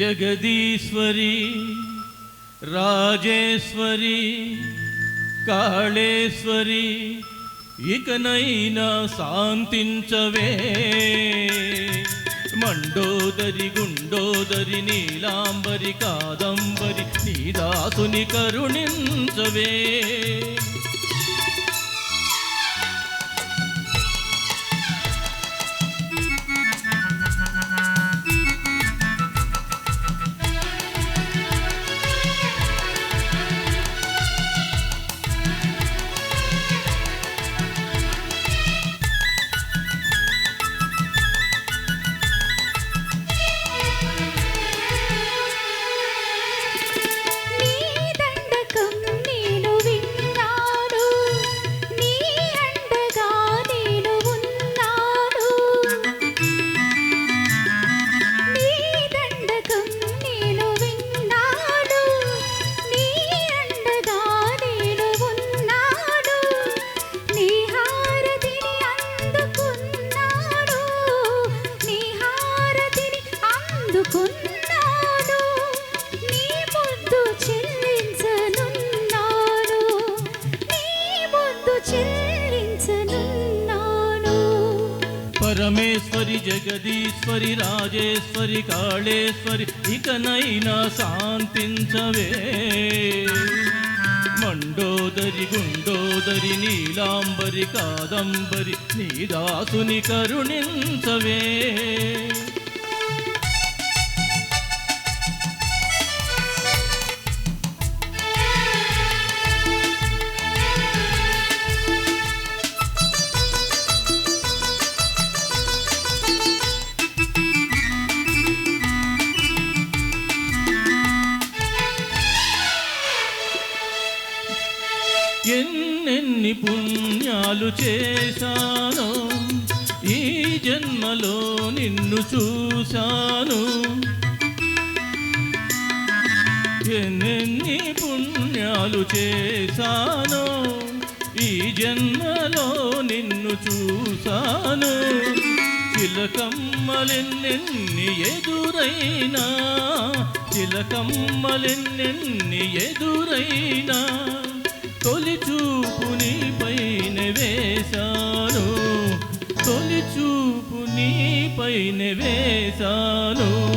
జగదీశ్వరి రాజేశ్వరి కాళేశ్వరి ఇకనైనా శాంతించవే. మండోదరి గుండోదరి నీలాంబరి కాదంబరి నీ దాసుని కరుణించవే. పరమేశ్వరి జగదీశ్వరి రాజేశ్వరి కాళేశ్వరి ఇకనైనా శాంతించవే. మండోదరి గుండోదరి నీలాంబరి కాదంబరి నీ దాసుని కరుణించవే. ఎన్నెన్ని పుణ్యాలు చేశాను ఈ జన్మలో నిన్ను చూశాను. ఎన్నెన్ని పుణ్యాలు చేశాను ఈ జన్మలో నిన్ను చూశాను. చిలకమ్మలెన్నెన్ని ఎదురైనా చిలకమ్మలెన్నెన్ని ఎదురైనా తొలి చూపుని పైన వేశాను. తొలి చూపుని పైన వేశాను.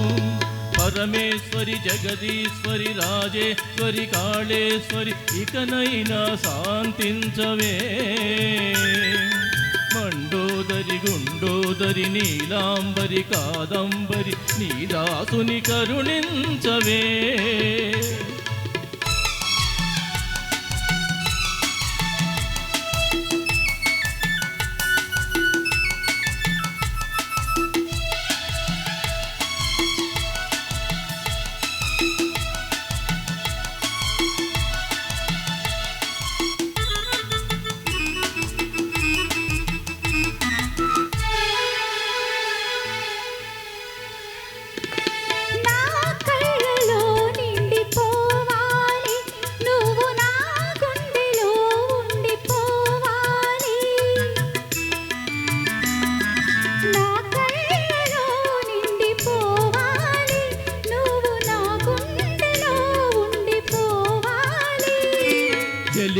పరమేశ్వరి జగదీశ్వరి రాజేశ్వరి కాళేశ్వరి ఇకనైనా శాంతించవే. మండోదరి గుండోదరి నీలాంబరి కాదంబరి నీదాసుని కరుణించవే.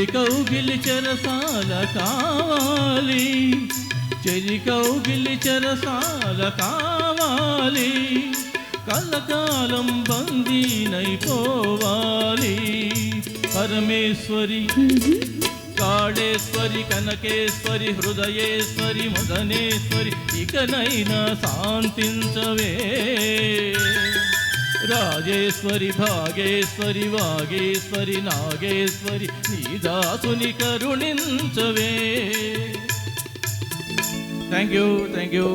చెలి కౌగిలి చెరసాల కావాలి. చెలి కౌగిలి చెరసాల కావాలి. కలకాలం బందీనైపోవాలి పరమేశ్వరి కాళేశ్వరి కనకేశ్వరి హృదయేశ్వరి మదనేశ్వరి ఇకనైనా శాంతించవే. రాజేశ్వరి భాగేశ్వరి వాగేశ్వరి నాగేశ్వరి నీదాసుని కరుణించవే. Thank you thank you